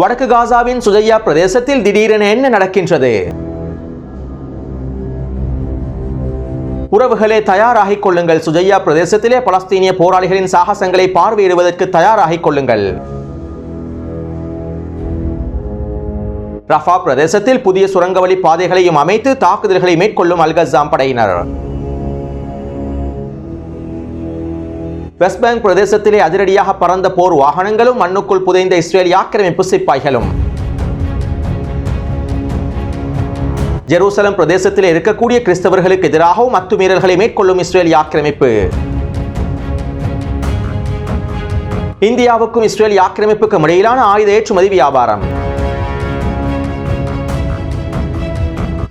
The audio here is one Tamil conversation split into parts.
வடக்கு காசாவின் சுஜையா பிரதேசத்தில் திடீரென என்ன நடக்கின்றது? உறவுகளே தயாராகிக் கொள்ளுங்கள். சுஜையா பிரதேசத்திலே பலஸ்தீனிய போராளிகளின் சாகசங்களை பார்வையிடுவதற்கு தயாராகிக் கொள்ளுங்கள். ரஃபா பிரதேசத்தில் புதிய சுரங்கவழி பாதைகளையும் அமைத்து தாக்குதல்களை மேற்கொள்ளும் அல்கசாம் படையினர். வெஸ்ட் பேங்க் பிரதேசத்திலே அதிரடியாக பறந்த போர் வாகனங்களும் மண்ணுக்குள் புதைந்த இஸ்ரேல் ஆக்கிரமிப்பு சிப்பாய்களும். ஜெருசலம் பிரதேசத்தில் இருக்கக்கூடிய கிறிஸ்தவர்களுக்கு எதிராகவும் அத்துமீறல்களை மேற்கொள்ளும் இஸ்ரேல் ஆக்கிரமிப்பு. இந்தியாவுக்கும் இஸ்ரேல் ஆக்கிரமிப்புக்கும் இடையிலான ஆயுத ஏற்றுமதி வியாபாரம்.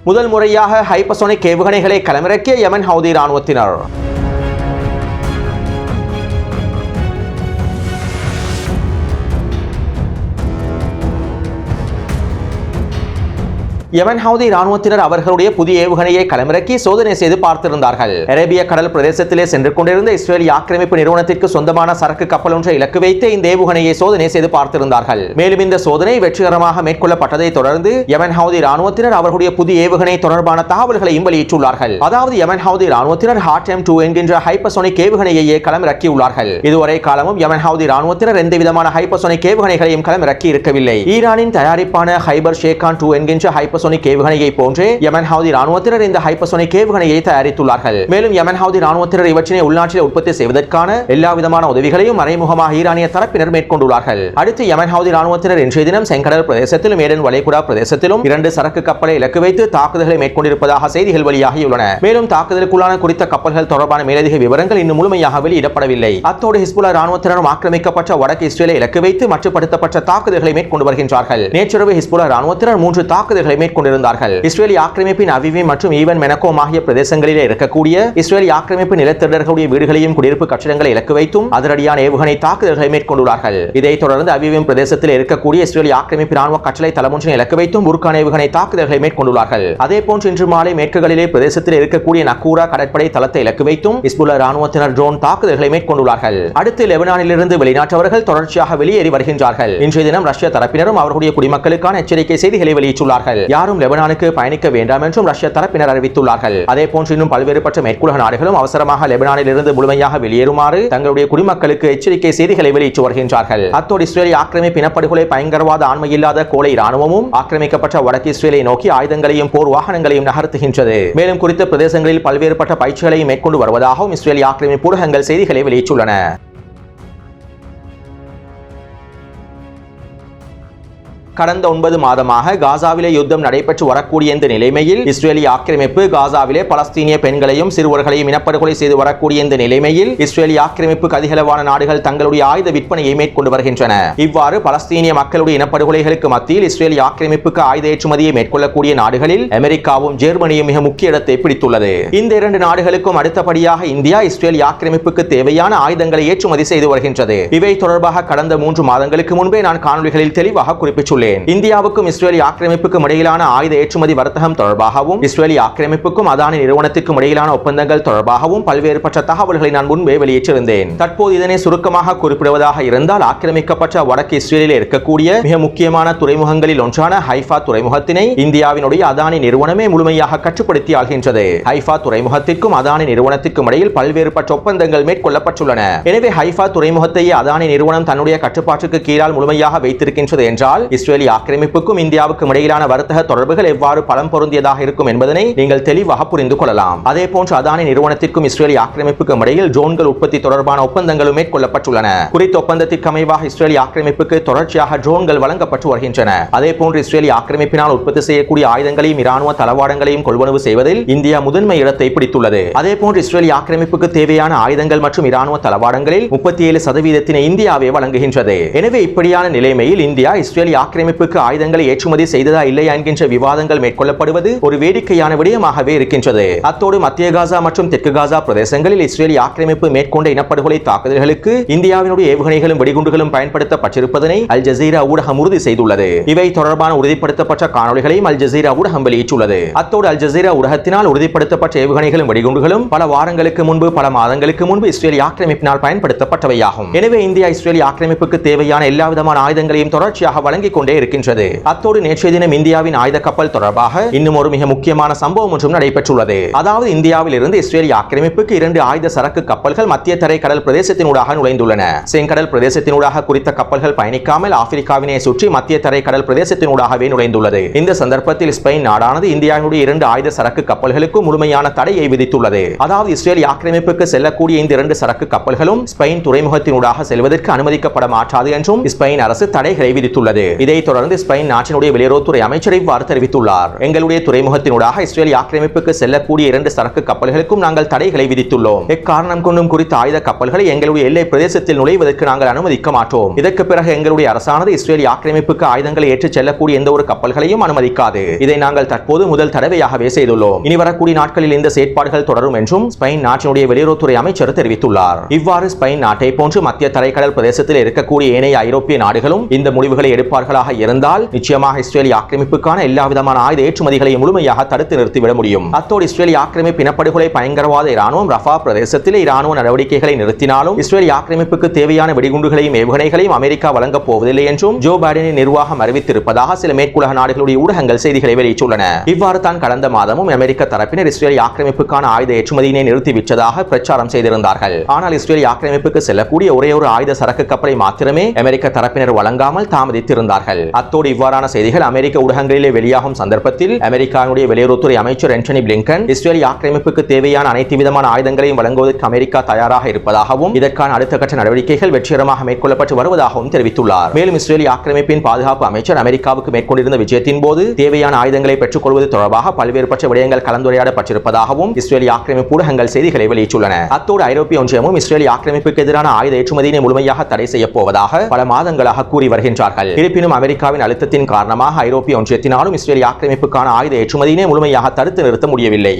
முதல் முறையாக ஹைப்பசோனிக் ஏவுகணைகளை களமிறக்கிய யமன் ஹவுதி ராணுவத்தினர் யமன் ஹவுதி ராணுவத்தினர் அவர்களுடைய புதிய ஏவுகணையை களமிறக்கி சோதனை செய்து பார்த்திருந்தார்கள். அரேபிய கடல் பிரதேசத்திலே சென்று கொண்டிருந்த இஸ்ரேலிய ஆக்கிரமிப்பு நிறுவனத்திற்கு சொந்தமான சரக்கு கப்பல் ஒன்றை இலக்கு வைத்து இந்த ஏவுகணையை சோதனை செய்து பார்த்திருந்தார்கள். மேலும் இந்த சோதனை வெற்றிகரமாக மேற்கொள்ளப்பட்டதை தொடர்ந்து யமன் ஹவுதி ராணுவத்தினர் அவர்களுடைய புதிய ஏவுகணை தொடர்பான தகவல்களையும் வெளியிட்டுள்ளார்கள். அதாவது யமன் ஹவுதி ராணுவத்தினர் ஹாட் எம் டூ என்கின்ற ஹைப்பசோனிக் ஏவுகணையையே களமிறக்கியுள்ளார்கள். இதுவரை காலமும் யமன் ஹவுதி ராணுவத்தினர் எந்த விதமான ஹைப்பசோனிக் ஏவுகணைகளையும் களமிறக்கி இருக்கவில்லை. ஈரானின் தயாரிப்பான ஹைபர் ஷேகான் டூ என்கின்ற ஹைப்பர்சோனிக் ஏவுகணையை போன்றே யமன் ஹவுதி ராணுவத்தினர் இந்த ஹைப்பர்சோனிக் ஏவுகணையை தயாரித்துள்ளார்கள். மேலும் யமன் ஹவுதி ராணுவத்தினர் இவற்றினை உள்நாட்டில் உற்பத்தி செய்வதற்கான எல்லா விதமான உதவிகளையும் மறைமுகமாக ஈரானிய தரப்பினர் மேற்கொண்டுள்ளார்கள். அடுத்து யமன் ஹவுதி ராணுவத்தினர் இன்றைய தினம் செங்கடல் பிரதேசத்திலும் ஏடன் வளைகுடா பிரதேசத்திலும் இரண்டு சரக்கு கப்பலை இலக்கு வைத்து தாக்குதல்களை மேற்கொண்டிருப்பதாக செய்திகள் வெளியாகியுள்ளன. மேலும் தாக்குதலுக்குள்ளான குறித்த கப்பல்கள் தொடர்பான மேலதிக விவரங்கள் இன்னும் முழுமையாக வெளியிடப்படவில்லை. அத்தோடு ஹிஸ்புல்லா ராணுவத்தினரும் ஆக்கிரமிக்கப்பட்ட வடக்கு இஸ்ரேலை இலக்கு வைத்து மட்டுப்படுத்தப்பட்ட தாக்குதல்களை மேற்கொண்டு வருகின்றார்கள். நேற்றிரவு ஹிஸ்புல்லா ராணுவத்தினர் மூன்று தாக்குதல்களை மேற்கொண்டிருந்தார்கள். இஸ்ரேலி ஆக்கிரமிப்பின் அவிவி மற்றும் ஈவன் மெனகோம் ஆகிய பிரதேசங்களிலே இருக்கக்கூடிய இஸ்ரேலி ஆக்கிரமிப்பு நிலத்திடர்களுடைய வீடுகளையும் குடியிருப்பு கட்டிடங்களை இலக்கு வைத்தும் அதிரடியான ஏவுகணை தாக்குதல்களை மேற்கொண்டுள்ளார்கள். இதைத் தொடர்ந்து அவிவிம் பிரதேசத்தில் இருக்கக்கூடிய இஸ்ரேலி ஆக்கிரமிப்பு ராணுவ கட்டளை தளமொன்றினை இலக்கு வைத்தும் உருக்கான ஏவுகணை தாக்குதல்களை மேற்கொண்டுள்ளார்கள். அதே போன்று இன்று மாலை மேற்குகளிலே பிரதேசத்தில் இருக்கக்கூடிய நக்கூரா கடற்படை தளத்தை இலக்கு வைத்தும் இஸ்புல்லா ராணுவத்தினர் ட்ரோன் தாக்குதல்களை மேற்கொண்டுள்ளார்கள். அடுத்து லெபனானிலிருந்து வெளிநாட்டவர்கள் தொடர்ச்சியாக வெளியேறி வருகின்றார்கள். இன்றைய தினம் ரஷ்ய தரப்பினரும் அவர்களுடைய குடிமக்களுக்கான எச்சரிக்கை செய்திகளை வெளியிட்டுள்ளார்கள். யாரும் லெபனானுக்கு பயணிக்க வேண்டாம் என்றும் ரஷ்ய தரப்பினர் அறிவித்துள்ளார்கள். அதே போன்று இன்னும் பல்வேறுபட்ட மேற்குலக நாடுகளும் அவசரமாக லெபனானில் இருந்து முழுமையாக வெளியேறுமாறு தங்களுடைய குடிமக்களுக்கு எச்சரிக்கை செய்திகளை வெளியிட்டு வருகின்றார்கள். அத்தோடு இஸ்ரேலி ஆக்கிரமிப்பு இனப்படுகொலை பயங்கரவாத ஆண்மையில்லாத கோலை ராணுவமும் ஆக்கிரமிக்கப்பட்ட வடக்கு இஸ்ரேலை நோக்கி ஆயுதங்களையும் போர் வாகனங்களையும் நகர்த்துகின்றது. மேலும் குறித்த பிரதேசங்களில் பல்வேறுபட்ட பயிற்சிகளையும் மேற்கொண்டு வருவதாகவும் இஸ்ரேலி ஆக்கிரமிப்பு ஊடகங்கள் செய்திகளை வெளியிட்டுள்ளன. கடந்த ஒன்பது மாதமாக காசாவிலே யுத்தம் நடைபெற்று வரக்கூடிய இந்த நிலைமையில் இஸ்ரேலிய ஆக்கிரமிப்பு காசாவிலே பலஸ்தீனிய பெண்களையும் சிறுவர்களையும் இனப்படுகொலை செய்து வரக்கூடிய இந்த நிலைமையில் இஸ்ரேலிய ஆக்கிரமிப்புக்கு அதிகளவான நாடுகள் தங்களுடைய ஆயுத விற்பனையை மேற்கொண்டு வருகின்றன. இவ்வாறு பலஸ்தீனிய மக்களுடைய இனப்படுகொலைகளுக்கு மத்தியில் இஸ்ரேலிய ஆக்கிரமிப்புக்கு ஆயுத ஏற்றுமதியை மேற்கொள்ளக்கூடிய நாடுகளில் அமெரிக்காவும் ஜெர்மனியும் மிக முக்கிய இடத்தை பிடித்துள்ளது. இந்த இரண்டு நாடுகளுக்கும் அடுத்தபடியாக இந்தியா இஸ்ரேலிய ஆக்கிரமிப்புக்கு தேவையான ஆயுதங்களை ஏற்றுமதி செய்து வருகின்றது. இவை தொடர்பாக கடந்த மூன்று மாதங்களுக்கு முன்பே நான் காணொலிகளில் தெளிவாக குறிப்பிட்டுள்ளேன். இந்தியாவுக்கும் இஸ்ரேலி ஆக்கிரமிப்புக்கும் இடையிலான ஆயுத ஏற்றுமதி வர்த்தகம் தொடர்பாகவும் இஸ்ரேலி ஆக்கிரமிப்புக்கும் அதானி நிறுவனத்திற்கும் இடையிலான ஒப்பந்தங்கள் தொடர்பாகவும் பல்வேறுபட்ட தகவல்களை நான் முன்பே வெளியிட்டிருந்தேன். தற்போது இதனை சுருக்கமாக குறிப்பிடுவதாக இருந்தால் ஆக்கிரமிக்கப்பட்ட வடக்கு இஸ்ரேலில் இருக்கக்கூடிய மிக முக்கியமான துறைமுகங்களில் ஒன்றான ஹைஃபா துறைமுகத்தினை இந்தியாவினுடைய அதானி நிறுவனமே முழுமையாக கட்டுப்படுத்தி ஆகின்றது ஹைஃபா துறைமுகத்திற்கும் அதானி நிறுவனத்திற்கும் இடையில் பல்வேறுபட்ட ஒப்பந்தங்கள் மேற்கொள்ளப்பட்டுள்ளன. எனவே ஹைஃபா துறைமுகத்தையே அதானி நிறுவனம் தன்னுடைய கட்டுப்பாட்டுக்கு கீழால் முழுமையாக வைத்திருக்கின்றது என்றால் இஸ்ரேல் ஆக்கிரமிப்புக்கும் இந்தியாவுக்கும் இடையிலான வர்த்தக தொடர்புகள் எவ்வாறு பலம் பொருந்தியதாக இருக்கும் என்பதனை நீங்கள் தெளிவாக புரிந்து கொள்ளலாம். அதே போன்று அதானி நிறுவனத்திற்கும் இஸ்ரேலி ஆக்கிரமிப்புக்கும் இடையில் ட்ரோன்கள் உற்பத்தி தொடர்பான ஒப்பந்தங்களும் மேற்கொள்ளப்பட்டுள்ளன. குறித்த ஒப்பந்தத்திற்கு அமைவாக இஸ்ரேலி ஆக்கிரமிப்புக்கு தொடர்ச்சியாக ட்ரோன்கள் வழங்கப்பட்டு வருகின்றன. அதே போன்று இஸ்ரேலி ஆக்கிரமிப்பினால் உற்பத்தி செய்யக்கூடிய ஆயுதங்களையும் இராணுவ தளவாடங்களையும் கொள்வனவு செய்வதில் இந்தியா முதன்மை இடத்தை பிடித்துள்ளது. அதே போன்று இஸ்ரேலி ஆக்கிரமிப்புக்கு தேவையான ஆயுதங்கள் மற்றும் இராணுவ தளவாடங்களில் முப்பத்தி ஏழு சதவீதத்தினை இந்தியாவே வழங்குகின்றது. எனவே இப்படியான நிலைமையில் இந்தியா இஸ்ரேலி ஆக்கிரமி ஆக்கிரமிப்புக்கு ஆயுதங்களை ஏற்றுமதி செய்ததா இல்லையா என்கின்ற விவாதங்கள் மேற்கொள்ளப்படுவது ஒரு வேடிக்கையான விடயமாகவே இருக்கின்றது. அத்தோடு மத்திய காசா மற்றும் தெற்கு காசா பிரதேசங்களில் இஸ்ரேலி ஆக்கிரமிப்பு மேற்கொண்ட இனப்படுகொலை தாக்குதல்களுக்கு இந்தியாவினுடைய ஏவுகணைகளும் வெடிகுண்டுகளும் பயன்படுத்தப்பட்டிருப்பதனை அல் ஜசீரா ஊடகம் உறுதி செய்துள்ளது. இவை தொடர்பான உறுதிப்படுத்தப்பட்ட காணொலிகளையும் அல் ஜசீரா ஊடகம் வெளியிட்டுள்ளது. அத்தோடு அல் ஜசீரா ஊடகத்தினால் உறுதிப்படுத்தப்பட்ட ஏவுகணைகளும் வெடிகுண்டுகளும் பல வாரங்களுக்கு முன்பு பல மாதங்களுக்கு முன்பு இஸ்ரேலி ஆக்கிரமிப்பினால் பயன்படுத்தப்பட்டவையாகும். எனவே இந்தியா இஸ்ரேலி ஆக்கிரமிப்புக்கு தேவையான எல்லா விதமான ஆயுதங்களையும் தொடர்ச்சியாக வழங்கிக் கொண்டே கொண்டே இருக்கின்றது. அத்தோடு நேற்றைய தினம் இந்தியாவின் ஆயுத கப்பல் தொடர்பாக இன்னும் ஒரு மிக முக்கியமான சம்பவம் ஒன்றும் நடைபெற்றுள்ளது. அதாவது இந்தியாவில் இருந்து இஸ்ரேலிய ஆக்கிரமிப்புக்கு இரண்டு ஆயுத சரக்கு கப்பல்கள் மத்திய தரை கடல் பிரதேசத்தினூடாக நுழைந்துள்ளன. செங்கடல் பிரதேசத்தினூடாக குறித்த கப்பல்கள் பயணிக்காமல் ஆப்பிரிக்காவினை சுற்றி மத்திய தரை கடல் பிரதேசத்தினூடாகவே நுழைந்துள்ளது. இந்த சந்தர்ப்பத்தில் ஸ்பெயின் நாடானது இந்தியாவினுடைய இரண்டு ஆயுத சரக்கு கப்பல்களுக்கு முழுமையான தடையை விதித்துள்ளது. அதாவது இஸ்ரேல் ஆக்கிரமிப்புக்கு செல்லக்கூடிய இந்த இரண்டு சரக்கு கப்பல்களும் ஸ்பெயின் துறைமுகத்தினூடாக செல்வதற்கு அனுமதிக்கப்பட மாட்டாது என்றும் ஸ்பெயின் அரசு தடைகளை விதித்துள்ளது. இதை இதைத் தொடர்ந்து ஸ்பெயின் நாட்டினுடைய வெளியுறவுத்துறை அமைச்சர் இவ்வாறு தெரிவித்துள்ளார். எங்களுடைய துறைமுகத்தினூடாக இஸ்ரேல் ஆக்கிரமிப்புக்கு செல்லக்கூடிய இரண்டு சரக்கு கப்பல்களுக்கும் நாங்கள் தடைகளை விதித்துள்ளோம். எக்காரணம் கொண்டும் குறித்த ஆயுத கப்பல்களை எங்களுடைய எல்லை பிரதேசத்தில் நுழைவதற்கு நாங்கள் அனுமதிக்க மாட்டோம். இதற்கு பிறகு எங்களுடைய அரசானது இஸ்ரேல் ஆக்கிரமிப்புக்கு ஆயுதங்களை ஏற்றுச் செல்லக்கூடிய எந்த ஒரு கப்பல்களையும் அனுமதிக்காது. இதை நாங்கள் தற்போது முதல் தடவையாகவே செய்துள்ளோம். இனி வரக்கூடிய நாட்களில் இந்த செயற்பாடுகள் தொடரும் என்றும் ஸ்பெயின் நாட்டினுடைய வெளியுறவுத்துறை அமைச்சர் தெரிவித்துள்ளார். இவ்வாறு ஸ்பெயின் நாட்டை போன்று மத்திய தரைக்கடல் பிரதேசத்தில் இருக்கக்கூடிய ஏனைய ஐரோப்பிய நாடுகளும் இந்த முடிவுகளை எடுப்பார்களாக இருந்தால் நிச்சயமாக இஸ்ரேலிய ஆக்கிரமிப்புக்கான எல்லா விதமான ஆயுத ஏற்றுமதிகளையும் முழுமையாக தடுத்து நிறுத்திவிட முடியும். அத்தோடு இஸ்ரேலிய ஆக்கிரமிப்பு இனப்படுகொலை பயங்கரவாத இராணுவம் ரஃபா பிரதேசத்தில் இராணுவ நடவடிக்கைகளை நிறுத்தினாலும் இஸ்ரேலிய ஆக்கிரமிப்புக்கு தேவையான வெடிகுண்டுகளையும் ஏவுகணைகளையும் அமெரிக்கா வழங்கப் போவதில்லை என்றும் ஜோ பைடனின் நிர்வாகம் அறிவித்திருப்பதாக சில மேற்குலக நாடுகளுடைய ஊடகங்கள் செய்திகளை வெளியிட்டுள்ளன. இவ்வாறு தான் கடந்த மாதமும் அமெரிக்க தரப்பினர் இஸ்ரேலிய ஆக்கிரமிப்புக்கான ஆயுத ஏற்றுமதியினை நிறுத்திவிட்டதாக பிரச்சாரம் செய்திருந்தார்கள். ஆனால் இஸ்ரேலிய ஆக்கிரமிப்புக்கு செல்லக்கூடிய ஒரே ஒரு ஆயுத சரக்கு கப்பலை மாத்திரமே அமெரிக்க தரப்பினர் வழங்காமல் தாமதித்திருந்தார்கள். அத்தோடு இவ்வாறான செய்திகள் அமெரிக்க ஊடகங்களிலே வெளியாகும் சந்தர்ப்பத்தில் அமெரிக்காவுடைய வெளியுறவுத்துறை அமைச்சர் ஆண்டனி பிளிங்கன் இஸ்ரேல் ஆக்கிரமிப்புக்கு தேவையான அனைத்து விதமான ஆயுதங்களையும் வழங்குவதற்கு அமெரிக்கா தயாராக இருப்பதாகவும் இதற்கான அடுத்த கட்ட நடவடிக்கைகள் வெற்றிகரமாக மேற்கொள்ளப்பட்டு வருவதாகவும் தெரிவித்துள்ளார். மேலும் இஸ்ரேலி ஆக்கிரமிப்பின் பாதுகாப்பு அமைச்சர் அமெரிக்காவுக்கு மேற்கொண்டிருந்த விஜயத்தின் போது தேவையான ஆயுதங்களை பெற்றுக் கொள்வது தொடர்பாக பல்வேறுபட்ட விடயங்கள் கலந்துரையாடப்பட்டிருப்பதாகவும் இஸ்ரேலி ஆக்கிரமிப்பு ஊடகங்கள் செய்திகளை வெளியிட்டுள்ளன. அத்தோடு ஐரோப்பிய ஒன்றியமும் இஸ்ரேலி ஆக்கிரமிப்புக்கு எதிரான ஆயுத ஏற்றுமதியினை முழுமையாக தடை செய்யப் போவதாக பல மாதங்களாக கூறி வருகின்றார்கள். இருப்பினும் அமெரிக்காவின் அழுத்தத்தின் காரணமாக ஐரோப்பிய ஒன்றியத்தினாலும் இஸ்ரேல் ஆக்கிரமிப்புக்கான ஆயுத ஏற்றுமதியினை முழுமையாக தடுத்து நிறுத்த முடியவில்லை.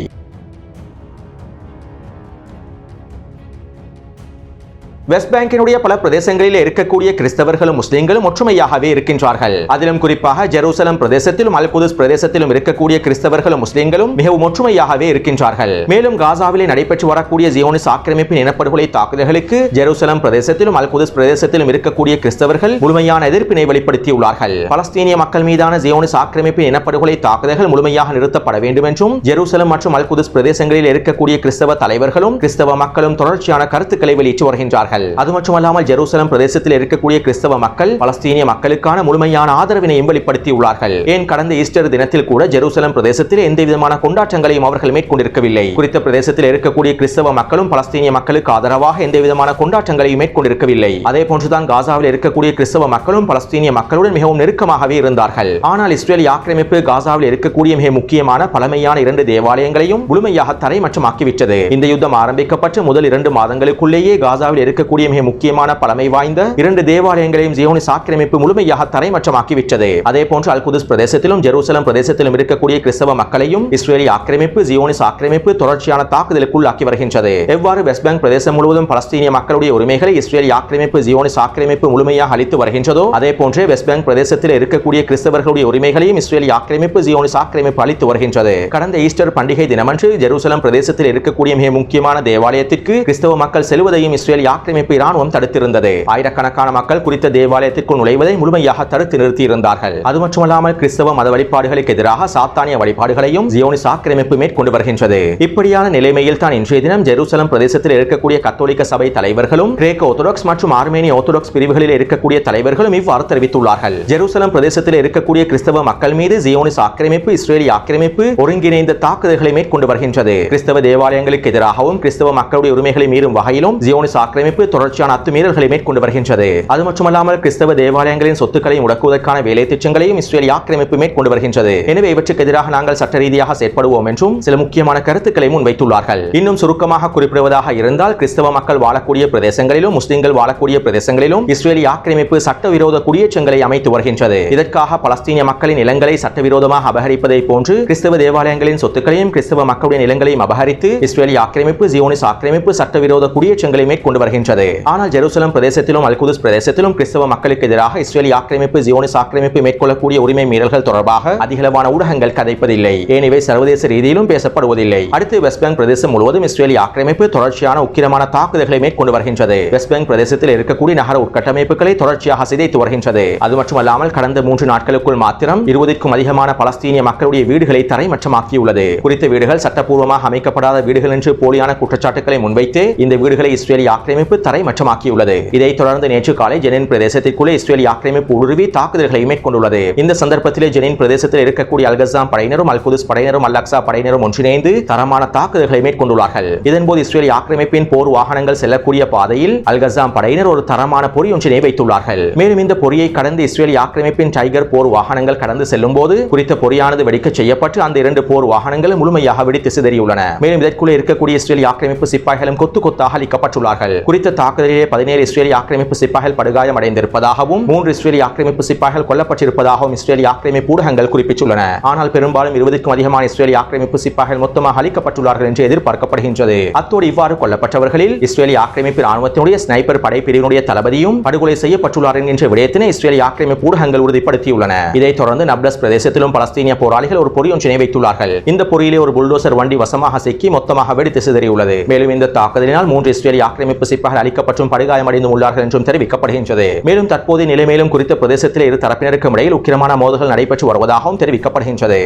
வெஸ்ட் பேங்கினுடைய பல பிரதேசங்களில் இருக்கக்கூடிய கிறிஸ்தவர்களும் முஸ்லிம்களும் ஒற்றுமையாகவே இருக்கின்றார்கள். அதிலும் குறிப்பாக ஜெருசலம் பிரதேசத்திலும் அல்குதுஸ் பிரதேசத்திலும் இருக்கக்கூடிய கிறிஸ்தவர்களும் முஸ்லிம்களும் மிகவும் ஒற்றுமையாகவே இருக்கின்றார்கள். மேலும் காசாவிலே நடைபெற்று வரக்கூடிய ஜியோனிஸ் ஆக்கிரமிப்பின் இனப்படுகொலை தாக்குதல்களுக்கு ஜெருசலம் பிரதேசத்திலும் அல்குதுஸ் பிரதேசத்திலும் இருக்கக்கூடிய கிறிஸ்தவர்கள் முழுமையான எதிர்ப்பினை வெளிப்படுத்தியுள்ளார்கள். பலஸ்தீனிய மக்கள் மீதான ஜியோனிஸ் ஆக்கிரமிப்பின் இனப்படுகொலை தாக்குதல்கள் முழுமையாக நிறுத்தப்பட வேண்டும் என்றும் ஜெருசலம் மற்றும் அல்குதுஸ் பிரதேசங்களில் இருக்கக்கூடிய கிறிஸ்தவ தலைவர்களும் கிறிஸ்தவ மக்களும் தொடர்ச்சியான கருத்துக்களை வெளியிட்டு வருகின்றார்கள். வருகிறார்கள் அது மட்டுமல்லாமல் ஜெருசலம் பிரதேசத்தில் இருக்கக்கூடிய கிறிஸ்தவ மக்கள் பலஸ்தீனிய மக்களுக்கான முழுமையான ஆதரவினையும் வெளிப்படுத்தியுள்ளார்கள் ஏன் கடந்த ஈஸ்டர் தினத்தில் கூட ஜெருசலம் பிரதேசத்தில் எந்த விதமான கொண்டாட்டங்களையும் அவர்கள் மேற்கொண்டிருக்கவில்லை? குறித்த பிரதேசத்தில் இருக்கக்கூடிய கிறிஸ்தவ மக்களும் பலஸ்தீனிய மக்களுக்கு ஆதரவாக எந்த விதமான கொண்டாட்டங்களையும் மேற்கொண்டிருக்கவில்லை. அதே போன்றுதான் காசாவில் இருக்கக்கூடிய கிறிஸ்தவ மக்களும் பலஸ்தீனிய மக்களுடன் மிகவும் நெருக்கமாகவே இருந்தார்கள். ஆனால் இஸ்ரேலிய ஆக்கிரமிப்பு காசாவில் இருக்கக்கூடிய மிக முக்கியமான பழமையான இரண்டு தேவாலயங்களையும் முழுமையாக தரைமட்டமாக்கிவிட்டது. இந்த யுத்தம் ஆரம்பிக்கப்பட்டு முதல் இரண்டு மாதங்களுக்குள்ளேயே காசாவில் இருக்க இருக்கக்கூடிய மிக முக்கியமான பழமை வாய்ந்த இரண்டு தேவாலயங்களையும் ஜியோனிஸ் ஆக்கிரமிப்பு முழுமையாக தரைமற்றமாக்கிவிட்டது. அதே போன்று அல்குதிஸ் பிரதேசத்திலும் ஜெருசலம் பிரதேசத்திலும் இருக்கக்கூடிய கிறிஸ்தவ மக்களையும் இஸ்ரேலி ஆக்கிரமிப்பு ஜியோனிஸ் ஆக்கிரமிப்பு தொடர்ச்சியான தாக்குதலுக்குள்ளாக்கி வருகின்றது. எவ்வாறு வெஸ்ட் பேங்க் பிரதேசம் முழுவதும் பலஸ்தீனிய மக்களுடைய உரிமைகளை இஸ்ரேலி ஆக்கிரமிப்பு ஜியோனிஸ் ஆக்கிரமிப்பு முழுமையாக அளித்து வருகின்றதோ அதே போன்றே வெஸ்ட் பேங்க் பிரதேசத்தில் இருக்கக்கூடிய கிறிஸ்தவர்களுடைய உரிமைகளையும் இஸ்ரேலி ஆக்கிரமிப்பு ஜியோனிஸ் ஆக்கிரமிப்பு அளித்து வருகின்றது. கடந்த ஈஸ்டர் பண்டிகை தினமன்று ஜெருசலம் பிரதேசத்தில் இருக்கக்கூடிய மிக முக்கியமான தேவாலயத்திற்கு கிறிஸ்தவ மக்கள் செல்வதையும் இஸ்ரேலி இஸ்ரேல் ஆக்கிரமிப்பு இராணுவம் தடுத்திருந்தது. ஆயிரக்கணக்கான மக்கள் குறித்த தேவாலயத்திற்குள் நுழைவதை முழுமையாக தடுத்து நிறுத்தியிருந்தார்கள். அது மட்டுமல்லாமல் கிறிஸ்தவ மத வழிபாடுகளுக்கு எதிராக சாத்தானிய வழிபாடுகளையும் ஜியோனிஸ் ஆக்கிரமிப்பு மேற்கொண்டு வருகின்றது. இப்படியான நிலைமையில் தான் இன்றைய தினம் ஜெருசலம் பிரதேசத்தில் இருக்கக்கூடிய கத்தோலிக்க சபை தலைவர்களும் கிரேக்க ஆர்த்தடாக்ஸ் மற்றும் ஆர்மேனிய ஆர்த்தடாக்ஸ் பிரிவுகளில் இருக்கக்கூடிய தலைவர்களும் இவ்வாறு தெரிவித்துள்ளார்கள். ஜெருசலம் பிரதேசத்தில் இருக்கக்கூடிய கிறிஸ்தவ மக்கள் மீது ஜியோனிஸ் ஆக்கிரமிப்பு இஸ்ரேலிய ஆக்கிரமிப்பு ஒருங்கிணைந்த தாக்குதல்களை மேற்கொண்டு வருகின்றது. கிறிஸ்தவ தேவாலயங்களுக்கு எதிராகவும் கிறிஸ்தவ மக்களுடைய உரிமைகளை மீறும் வகையிலும் ஜியோனிஸ் ஆக்கிரமிப்பு தொடர்ச்சியான அத்துமீறல்களை மேற்கொண்டு வருகின்றது. அது மட்டுமல்லாமல் கிறிஸ்தவ தேவாலயங்களின் சொத்துக்களை முடக்குவதற்கான வேலை திட்டங்களையும் இஸ்ரேல் ஆக்கிரமிப்பு மேற்கொண்டு வருகின்றது. எனவே இவற்றுக்கு எதிராக நாங்கள் சட்ட ரீதியாக செயற்படுவோம் என்றும் சில முக்கியமான கருத்துக்களை முன்வைத்துள்ளார்கள் இன்னும் சுருக்கமாக குறிப்பிடுவதாக இருந்தால் கிறிஸ்தவ மக்கள் வாழக்கூடிய பிரதேசங்களிலும் முஸ்லிம்கள் வாழக்கூடிய பிரதேசங்களிலும் இஸ்ரேலி ஆக்கிரமிப்பு சட்டவிரோத குடியேற்றங்களை அமைத்து வருகின்றது. இதற்காக பலஸ்தீனிய மக்களின் நிலங்களை சட்டவிரோதமாக அபகரிப்பதை போன்று கிறிஸ்தவ தேவாலயங்களின் சொத்துக்களையும் கிறிஸ்தவ மக்களுடைய நிலங்களையும் அபகரித்து இஸ்ரேலி ஆக்கிரமிப்பு ஜியோனிஸ் ஆக்கிரமிப்பு சட்டவிரோத குடியேற்றங்களை மேற்கொண்டு வருகின்றது. வருகின்றது ஆனால் ஜெருசலம் பிரதேசத்திலும் அல்குதுஸ் பிரதேசத்திலும் கிறிஸ்தவ மக்களுக்கு எதிராக இஸ்ரேலி ஆக்கிரமிப்பு ஜியோனிஸ் ஆக்கிரமிப்பு மேற்கொள்ளக்கூடிய உரிமை மீறல்கள் தொடர்பாக அதிகளவான ஊடகங்கள் கதைப்பதில்லை. ஏனிவை சர்வதேச ரீதியிலும் பேசப்படுவதில்லை. அடுத்து வெஸ்ட் பேங்க் பிரதேசம் முழுவதும் இஸ்ரேலி ஆக்கிரமிப்பு தொடர்ச்சியான உக்கிரமான தாக்குதல்களை மேற்கொண்டு வருகின்றது. வெஸ்ட் பேங்க் பிரதேசத்தில் இருக்கக்கூடிய நகர உட்கட்டமைப்புகளை தொடர்ச்சியாக சிதைத்து வருகின்றது. அது மட்டுமல்லாமல் கடந்த மூன்று நாட்களுக்குள் மாத்திரம் இருபதுக்கும் அதிகமான பலஸ்தீனிய மக்களுடைய வீடுகளை தரைமட்டமாக்கியுள்ளது. குறித்த வீடுகள் சட்டப்பூர்வமாக அமைக்கப்படாத வீடுகள் என்று போலியான குற்றச்சாட்டுகளை முன்வைத்து இந்த வீடுகளை இஸ்ரேலி ஆக்கிரமிப்பு தரைமட்டமாக்கியுள்ளது. இதைத் தொடர்ந்து நேற்று காலை ஜெனின் பிரதேசத்திற்குள்ளே இஸ்ரேல் ஆக்கிரமிப்பு உருவி தாக்குதல்களை மேற்கொண்டுள்ளது. இந்த சந்தர்ப்பத்திலே ஜெனின் பிரதேசத்தில் இருக்கக்கூடிய அல்கசாம் படையினரும் அல்குதுஸ் படையினரும் அல் அக்ஸா படையினரும் ஒன்றிணைந்து தரமான தாக்குதல்களை மேற்கொண்டுள்ளார்கள். இதன்போது இஸ்ரேல் ஆக்கிரமிப்பின் போர் வாகனங்கள் செல்லக்கூடிய பாதையில் அல்கசாம் படையினர் ஒரு தரமான பொறி ஒன்றினை வைத்துள்ளார்கள். மேலும் இந்த பொறியை கடந்து இஸ்ரேல் ஆக்கிரமிப்பின் டைகர் போர் வாகனங்கள் கடந்து செல்லும் போது குறித்த பொறியானது வெடிக்க செய்யப்பட்டு அந்த இரண்டு போர் வாகனங்களும் முழுமையாக வெடித்து சிதறியுள்ளன. மேலும் இதற்குள்ளே இருக்கக்கூடிய இஸ்ரேல் ஆக்கிரமிப்பு சிப்பாய்களும் கொத்து கொத்தாக அளிக்கப்பட்டுள்ளார்கள் குறித்த தாக்குதலிலே பதினேழு இஸ்ரேலி ஆக்கிரமிப்பு சிப்பாய்கள் படுகாயம் அடைந்திருப்பதாகவும் மூன்று இஸ்ரேலி ஆக்கிரமிப்பு சிப்பாய்கள் கொல்லப்பட்டிருப்பதாகவும் இஸ்ரேலி ஆக்கிரமிப்பு ஊடகங்கள் குறிப்பிட்டுள்ளன. ஆனால் பெரும்பாலும் இருபதுக்கும் அதிகமான இஸ்ரேலி ஆக்கிரமிப்பு சிப்பாய்கள் மொத்தமாக அளிக்கப்பட்டுள்ளார்கள் என்று எதிர்பார்க்கப்படுகின்றது. அத்தோடு இவ்வாறு கொல்லப்பட்டவர்களில் இஸ்ரேலி ஆக்கிரமிப்பு ராணுவத்தினுடைய ஸ்னைப்பர் படைப்பிரிவினுடைய தளபதியும் படுகொலை செய்யப்பட்டுள்ளார் என்கின்ற விடயத்தினை இஸ்ரேலி ஆக்கிரமிப்பு ஊடகங்கள் உறுதிப்படுத்தியுள்ளன. இதைத் தொடர்ந்து நப்லஸ் பிரதேசத்திலும் பலஸ்தீனிய போராளிகள் ஒரு பொறி ஒன்றினை வைத்துள்ளார்கள். இந்த பொறியிலே ஒரு புல்டோசர் வண்டி வசமாக சிக்கி மொத்தமாக வெடித்து சிதறியுள்ளது. மேலும் இந்த தாக்குதலினால் மூன்று இஸ்ரேலி ஆக்கிரமிப்பு சிப்பாய்கள் அளிக்கப்பட்டும் படுகாயமடைந்து உள்ளார்கள் என்றும் தெரிவிக்கப்படுகின்றது. மேலும் தற்போதைய நிலைமையிலும் குறித்த பிரதேசத்தில் இரு தரப்பினருக்கும் இடையில் உக்கிரமான மோதல்கள் நடைபெற்று வருவதாகவும் தெரிவிக்கப்படுகின்றது.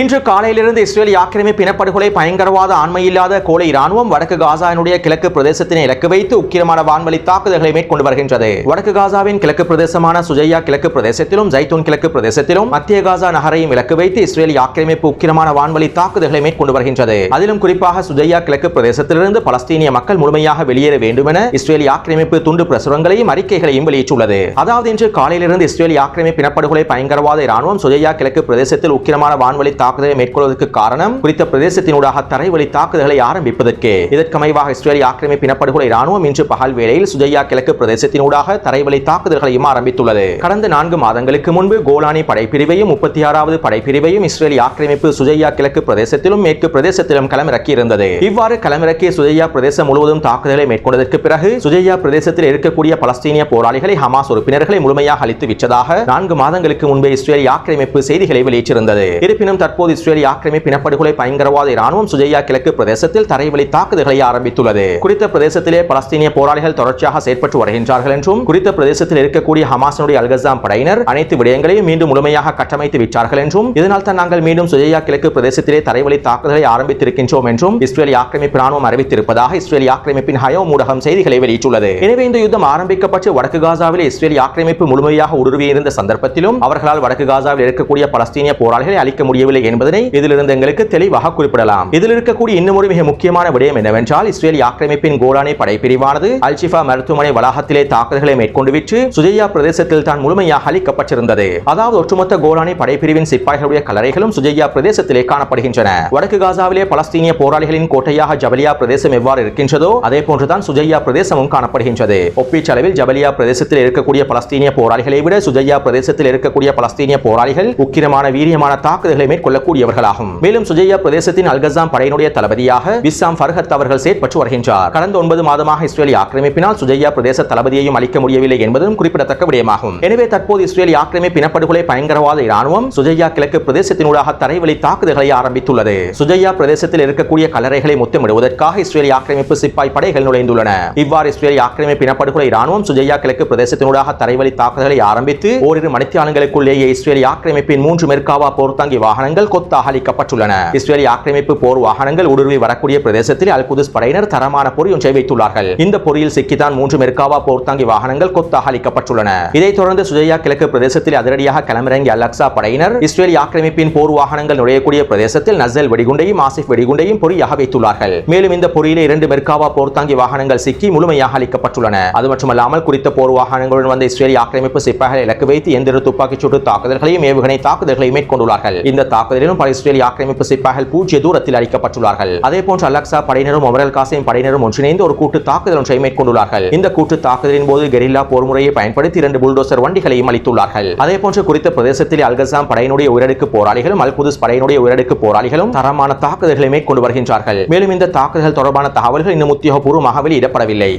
இன்று காலையிலிருந்து இஸ்ரேல் ஆக்கிரமிப்பு இனப்படுகொலை பயங்கரவாத ஆண்மையில்லாத கோலை இராணுவம் வடக்கு காசாவினுடைய கிழக்கு பிரதேசத்தினை இலக்கு வைத்து உக்கிரமான வான்வழி தாக்குதல்களை மேற்கொண்டு வருகின்றது. வடக்கு காசாவின் கிழக்கு பிரதேசமான சுஜையா கிழக்கு பிரதேசத்திலும் ஜைத்தூன் கிழக்கு பிரதேசத்திலும் மத்திய காசா நகரையும் இலக்கு வைத்து இஸ்ரேல் ஆக்கிரமிப்பு உக்கிரமான வான்வழி தாக்குதல்களை மேற்கொண்டு வருகின்றது. அதிலும் குறிப்பாக சுஜையா கிழக்கு பிரதேசத்திலிருந்து பலஸ்தீனிய மக்கள் முழுமையாக வெளியேற வேண்டும் என இஸ்ரேல் ஆக்கிரமிப்பு துண்டு பிரசுரங்களையும் அறிக்கைகளையும் வெளியிட்டுள்ளது. அதாவது இன்று காலையிலிருந்து இஸ்ரேல் ஆக்கிரமிப்பு இனப்படுகொலை பயங்கரவாத இராணுவம் சுஜையா கிழக்கு பிரதேசத்தில் உக்கிரமான வான்வழி தாக்குதலை மேற்கொள்வதற்கு காரணம் குறித்த பிரதேசத்தினூடாக தரைவழி தாக்குதல்களை ஆரம்பிப்பதற்கு. இதற்கமைவாக இஸ்ரேலிய ஆக்கிரமிப்பு இனப்படுகொலை ராணுவம் இன்று பகல் வேளையில் சுஜையா கிழக்கு பிரதேசத்தினூடாக தரைவழி தாக்குதல்களையும் ஆரம்பித்துள்ளது. கடந்த நான்கு மாதங்களுக்கு முன்பு கோலானி படைப்பிரிவையும் முப்பத்தி ஆறாவது படைப்பிரிவையும் இஸ்ரேலி ஆக்கிரமிப்பு சுஜையா கிழக்கு பிரதேசத்திலும் மேற்கு பிரதேசத்திலும் களமிறக்கி இருந்தது இவ்வாறு களமிறக்கிய சுஜையா பிரதேசம் முழுவதும் தாக்குதலை மேற்கொண்டதற்கு பிறகு சுஜையா பிரதேசத்தில் இருக்கக்கூடிய பலஸ்தீனிய போராளிகளை ஹமாஸ் உறுப்பினர்களை முழுமையாக அழித்து விற்றதாக நான்கு மாதங்களுக்கு முன்பே இஸ்ரேலிய ஆக்கிரமிப்பு செய்திகளை வெளியிட்டிருந்தது. இருப்பினும் தற்போது இஸ்ரேலிய ஆக்கிரமிப்பு இனப்படுகொலை பயங்கரவாத இராணுவம் சுஜையா கிழக்கு பிரதேசத்தில் தரைவழி தாக்குதல்களை ஆரம்பித்துள்ளது. குறித்த பிரதேசத்திலே பலஸ்தீனிய போராளிகள் தொடர்ச்சியாக செயற்பட்டு வருகின்றார்கள் என்றும் குறித்த பிரதேசத்தில் இருக்கக்கூடிய ஹமாசனுடைய அல்கசாம் படையினர் அனைத்து விடயங்களையும் மீண்டும் முழுமையாக கட்டமைத்து விட்டார்கள் என்றும் இதனால் தான் நாங்கள் மீண்டும் சுஜையா கிழக்கு பிரதேசத்திலே தரைவழி தாக்குதலை ஆரம்பித்திருக்கின்றோம் என்றும் இஸ்ரேலிய ஆக்கிரமிப்பு ராணுவம் அறிவித்திருப்பதாக இஸ்ரேலிய ஆக்கிரமிப்பின் ஹயோ ஊடகம் செய்திகளை வெளியிட்டுள்ளது. எனவே இந்த யுத்தம் ஆரம்பிக்கப்பட்டு வடக்கு காசாவில் இஸ்ரேலிய ஆக்கிரமிப்பு முழுமையாக உருவியிருந்த சந்தர்ப்பத்திலும் அவர்களால் வடக்கு காசாவில் இருக்கக்கூடிய பலஸ்தீனிய போராளிகளை அளிக்க முடியவில்லை என்பதனை இதிலிருந்து எங்களுக்கு தெளிவாக குறிப்பிடலாம். இதில் இருக்கக்கூடிய இன்னும் ஒரு மிக முக்கியமான விடயம் என்னவென்றால் இஸ்ரேல் ஆக்கிரமிப்பின் கோலானி படைப்பிரிவானது அல்ஷிஃபா மருத்துவமனை வளாகத்திலே தாக்குதல்களை மேற்கொண்டு விற்று சுஜையா பிரதேசத்தில் தான் முழுமையாக அளிக்கப்பட்டிருந்தது அதாவது ஒட்டுமொத்த கோலானி படைப்பிரிவின் சிப்பாய்களுடைய கலரைகளும் சுஜையா பிரதேசத்திலே காணப்படுகின்றன. வடக்கு காசாவிலே பலஸ்தீனிய போராளிகளின் கோட்டையாக ஜபலியா பிரதேசம் எவ்வாறு இருக்கின்றதோ அதே போன்றுதான் சுஜையா பிரதேசமும் காணப்படுகின்றது. ஒப்பீச்சளவில் ஜபலியா பிரதேசத்தில் இருக்கக்கூடிய பலஸ்தீனிய போராளிகளை விட சுஜையா பிரதேசத்தில் இருக்கக்கூடிய பலஸ்தீனிய போராளிகள் உக்கிரமான வீரியமான தாக்குதல்களை மேற்கொள்ள கொள்ளக்கூடியவர்களாகும். மேலும் சுஜையா பிரதேசத்தின் அல்கசாம் படையினுடைய தளபதியாக விஸ்ஸாம் ஃபர்ஹத் அவர்கள் செயற்பட்டு வருகின்றார். கடந்த ஒன்பது மாதமாக இஸ்ரேலி ஆக்கிரமிப்பினால் சுஜையா பிரதேச தளபதியையும் அளிக்க முடியவில்லை என்பதும் குறிப்பிடத்தக்க விடயமாகும். எனவே தற்போது இஸ்ரேலி ஆக்கிரமிப்பு இனப்படுகொலை பயங்கரவாத இராணுவம் சுஜையா கிழக்கு பிரதேசத்தினூடாக தரைவழி தாக்குதல்களை ஆரம்பித்துள்ளது. சுஜையா பிரதேசத்தில் இருக்கக்கூடிய கல்லறைகளை முத்தமிடுவதற்காக இஸ்ரேலி ஆக்கிரமிப்பு சிப்பாய் படைகள் நுழைந்துள்ளன. இவ்வாறு இஸ்ரேலி ஆக்கிரமிப்பு இனப்படுகொலை இராணுவம் சுஜையா கிழக்கு பிரதேசத்தினூடாக தரைவழி தாக்குதலை ஆரம்பித்து ஓரிரு மணித்தியாலங்களுக்குள்ளேயே இஸ்ரேலி ஆக்கிரமிப்பின் மூன்று மெர்காவா போர்த்தாங்கி வாகனங்கள் கொத்தாக அளிக்கப்பட்டுள்ளன இஸ்ரேலி ஆக்கிரமிப்பு போர் வாகனங்கள் ஊடுருவி வரக்கூடிய பிரதேசத்தில் அல் குதிஸ் படையினர் தரமான பொறி ஒன்றை வைத்துள்ளார்கள். இந்த பொறியில் சிக்கித்தான் மூன்று மெர்காவா போர்த்தாங்கி வாகனங்கள் கொத்தாக அளிக்கப்பட்டுள்ளன இதைத் தொடர்ந்து சுஜயா கிழக்கு பிரதேசத்தில் அதிரடியாக களமிறங்கிய அலக்சா படையினர் இஸ்ரேலி ஆக்கிரமிப்பின் போர் வாகனங்கள் நுழையக்கூடிய பிரதேசத்தில் நசல் வெடிகுண்டையும் ஆசிப் வெடிகுண்டையும் பொறியாக வைத்துள்ளார்கள். மேலும் இந்த பொறியிலே இரண்டு மெர்காவா போர்த்தாங்கி வாகனங்கள் சிக்கி முழுமையாக அளிக்கப்பட்டுள்ளன அது மட்டுமல்லாமல் குறித்த போர் வாகனங்களுடன் வந்த இஸ்ரேலி ஆக்கிரமிப்பு சிப்பாய்களை இலக்கு வைத்து எந்திர துப்பாக்கிச் சூட்டு தாக்குதல்களையும் ஏவுகணை தாக்குதல்களையும் மேற்கொண்டுள்ளார்கள். இந்த தாக்குதல் தாக்குதலிலும் பல ஆக்கிரமிப்பு சிப்பாய்கள் பூஜ்ய தூரத்தில் அளிக்கப்பட்டுள்ளார்கள் அதே போன்று அலக்சா படையினரும் அமரல் காசிம் படையினரும் ஒன்றிணைந்து ஒரு கூட்டு தாக்குதல் ஒன்றை மேற்கொண்டுள்ளார்கள். இந்த கூட்டு தாக்குதலின் போது கெரில்லா போர் முறையை பயன்படுத்தி இரண்டு புல்டோசர் வண்டிகளையும் அளித்துள்ளார்கள் அதே போன்று குறித்த பிரதேசத்தில் அல்கசாம் படையினுடைய உயரடுக்கு போராளிகளும் அல் குதுஸ் படையினுடைய உயரடுக்கு போராளிகளும் தரமான தாக்குதல்களை மேற்கொண்டு வருகின்றார்கள். மேலும் இந்த தாக்குதல்கள் தொடர்பான தகவல்கள் இன்னும் உத்தியோகபூர்வமாக வெளியிடப்படவில்லை.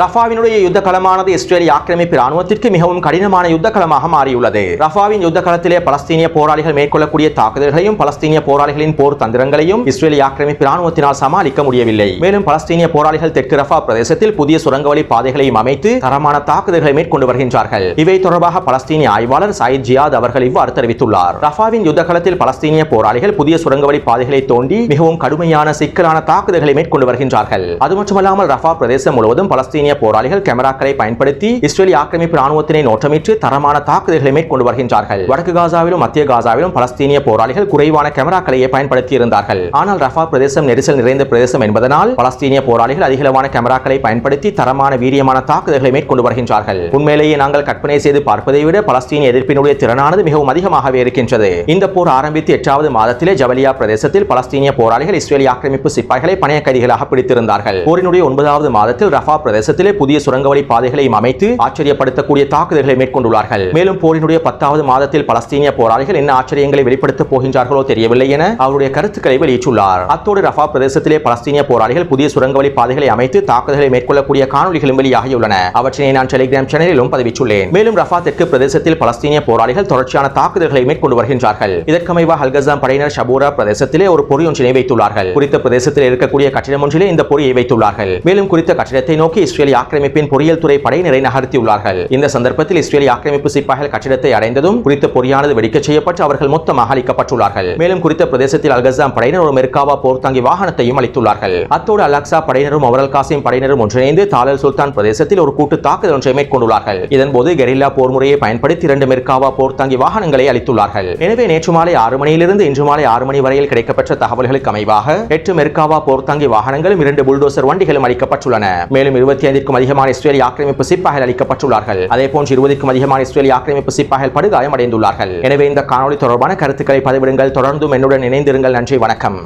ரஃபாவினுடைய யுத்த களமானது இஸ்ரேலிய ஆக்கிரமிப்பு ராணுவத்திற்கு மிகவும் கடினமான யுத்த களமாக மாறியுள்ளது. ரஃபாவின் யுத்த களத்திலே பலஸ்தீனிய போராளிகள் மேற்கொள்ளக்கூடிய தாக்குதல்களையும் பலஸ்தீனிய போராளிகளின் போர் தந்திரங்களையும் இஸ்ரேலிய ஆக்கிரமிப்பு ராணுவத்தினால் சமாளிக்க முடியவில்லை. மேலும் பலஸ்தீனிய போராளிகள் தெற்கு ரஃபா பிரதேசத்தில் புதிய சுரங்கவழி பாதைகளையும் அமைத்து தரமான தாக்குதல்களை மேற்கொண்டு வருகின்றார்கள். இவை தொடர்பாக பலஸ்தீனிய ஆய்வாளர் சாயித் ஜியாத் அவர்கள் இவ்வாறு தெரிவித்துள்ளார். ரஃபாவின் யுத்த களத்தில் பலஸ்தீனிய போராளிகள் புதிய சுரங்கவழி பாதைகளை தோண்டி மிகவும் கடுமையான சிக்கலான தாக்குதல்களை மேற்கொண்டு வருகின்றார்கள். அது மட்டுமல்லாமல் ரஃபா பிரதேசம் முழுவதும் பலஸ்தீனிய போராளிகள் கேமராக்களை பயன்படுத்தி இஸ்ரேலிய ஆக்கிரமிப்பு ராணுவத்தினை நோட்டமிட்டு தரமான தாக்குதல்களை மேற்கொண்டு வருகின்றார்கள். வடக்கு காசாவிலும் மத்திய காசாவிலும் பலஸ்தீனிய போராளிகள் குறைவான கேமராக்களையே பயன்படுத்தி இருந்தார்கள் ஆனால் ரஃபா பிரதேசம் நெரிசல் நிறைந்த பிரதேசம் என்பதனால் பலஸ்தீனிய போராளிகள் அதிகளவான கேமராக்களை பயன்படுத்தி தரமான வீரியமான தாக்குதல்களை மேற்கொண்டு வருகின்றார்கள். உண்மையிலேயே நாங்கள் கற்பனை செய்து பார்ப்பதை விட பலஸ்தீனிய எதிர்ப்பினுடைய திறனானது மிகவும் அதிகமாகவே இருக்கின்றது. இந்த போர் ஆரம்பித்து எட்டாவது மாதத்திலே ஜவலியா பிரதேசத்தில் பலஸ்தீனிய போராளிகள் இஸ்ரேலிய ஆக்கிரமிப்பு சிப்பாய்களை பணைய கைதிகளாக பிடித்திருந்தார்கள். போரினுடைய ஒன்பதாவது மாதத்தில் ரஃபா பிரதேசத்திலே புதிய சுரங்கவழி பாதைகளையும் அமைத்து ஆச்சரியப்படுத்தக்கூடிய தாக்குதல்களை மேற்கொண்டுள்ளார்கள். மேலும் போரினுடைய பத்தாவது மாதத்தில் பலஸ்தீனிய போராளிகள் என்ன ஆச்சரியங்களை வெளிப்படுத்தப் போகின்றார்களோ தெரியவில்லை என அவருடைய கருத்துக்களை வெளியிட்டுள்ளார். அத்தோடு ரஃபா பிரதேசத்திலே பலஸ்தீனிய போராளிகள் புதிய சுரங்கவழி பாதைகளை அமைத்து தாக்குதல்களை மேற்கொள்ளக்கூடிய காணொலிகளும் வெளியாகியுள்ளன. அவற்றினை நான் டெலிகிராம் சேனலிலும் பதிவிட்டுள்ளேன். மேலும் ரஃபா தெற்கு பிரதேசத்தில் பலஸ்தீனிய போராளிகள் தொடர்ச்சியான தாக்குதல்களை மேற்கொண்டு வருகின்றார்கள். இதற்கமைவாக அல்கசாம் படையினர் ஷபூரா பிரதேசத்திலே ஒரு பொறி ஒன்றினை வைத்துள்ளார்கள். குறித்த பிரதேசத்தில் இருக்கக்கூடிய கட்டிடம் ஒன்றிலே இந்த பொறியை வைத்துள்ளார்கள். மேலும் குறித்த கட்டிடத்தை நோக்கி இஸ்ரேலிய ஆக்கிரமிப்பின் பொறியியல் துறை படையினரை நகர்த்தியுள்ளார்கள். இந்த சந்தர்ப்பத்தில் இஸ்ரேலிய ஆக்கிரமிப்பு சிப்பாய்கள் கட்டிடத்தை அடைந்ததும் குறித்த பொறியானது வெடிக்கச் செய்யப்பட்டு அவர்கள் மொத்தமாக அளிக்கப்பட்டுள்ளார்கள் மேலும் குறித்த பிரதேசத்தில் அல்கசாம் படையினர் ஒரு மெர்காவா போர்த்தாங்கி வாகனத்தையும் அளித்துள்ளார்கள் அத்தோடு அலக்சா படையினரும் அவரல் காசிம் படையினரும் ஒன்றிணைந்து தாலல் சுல்தான் பிரதேசத்தில் ஒரு கூட்டு தாக்குதல் ஒன்றை மேற்கொண்டுள்ளார்கள். இதன்போது கெரில்லா போர் முறையை பயன்படுத்தி இரண்டு மெர்காவா போர்த்தாங்கி வாகனங்களை அளித்துள்ளார்கள் எனவே நேற்று மாலை ஆறு மணியிலிருந்து இன்று மாலை ஆறு மணி வரையில் கிடைக்கப்பெற்ற தகவல்களுக்கு அமைவாக எட்டு மெர்காவா போர்த்தாங்கி வாகனங்களும் இரண்டு புல்டோசர் வண்டிகளும் அளிக்கப்பட்டுள்ளன மேலும் இருபத்தி பதினைந்திற்கும் அதிகமான இஸ்ரேலிய ஆக்கிரமிப்பு சிப்பாய்கள் அளிக்கப்பட்டுள்ளார்கள். அதே போன்று இருபதுக்கும் அதிகமான இஸ்ரேலிய ஆக்கிரமிப்பு சிப்பாய்கள் படுகாயம் அடைந்துள்ளார்கள் எனவே இந்த காணொலி தொடர்பான கருத்துக்களை பதிவிடுங்கள். தொடர்ந்தும் என்னுடன் இணைந்திருங்கள். நன்றி வணக்கம்.